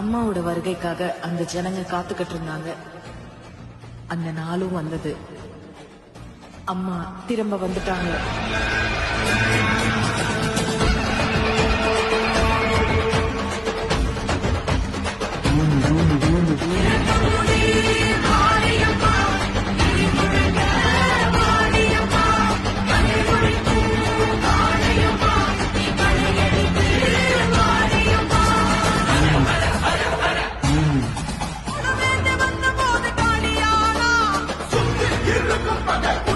அம்மாவோட வருகைக்காக அந்த ஜனங்க காத்துக்கிட்டு இருந்தாங்க அந்த நாளும் வந்தது. அம்மா திரும்ப வந்துட்டாங்க. Mother.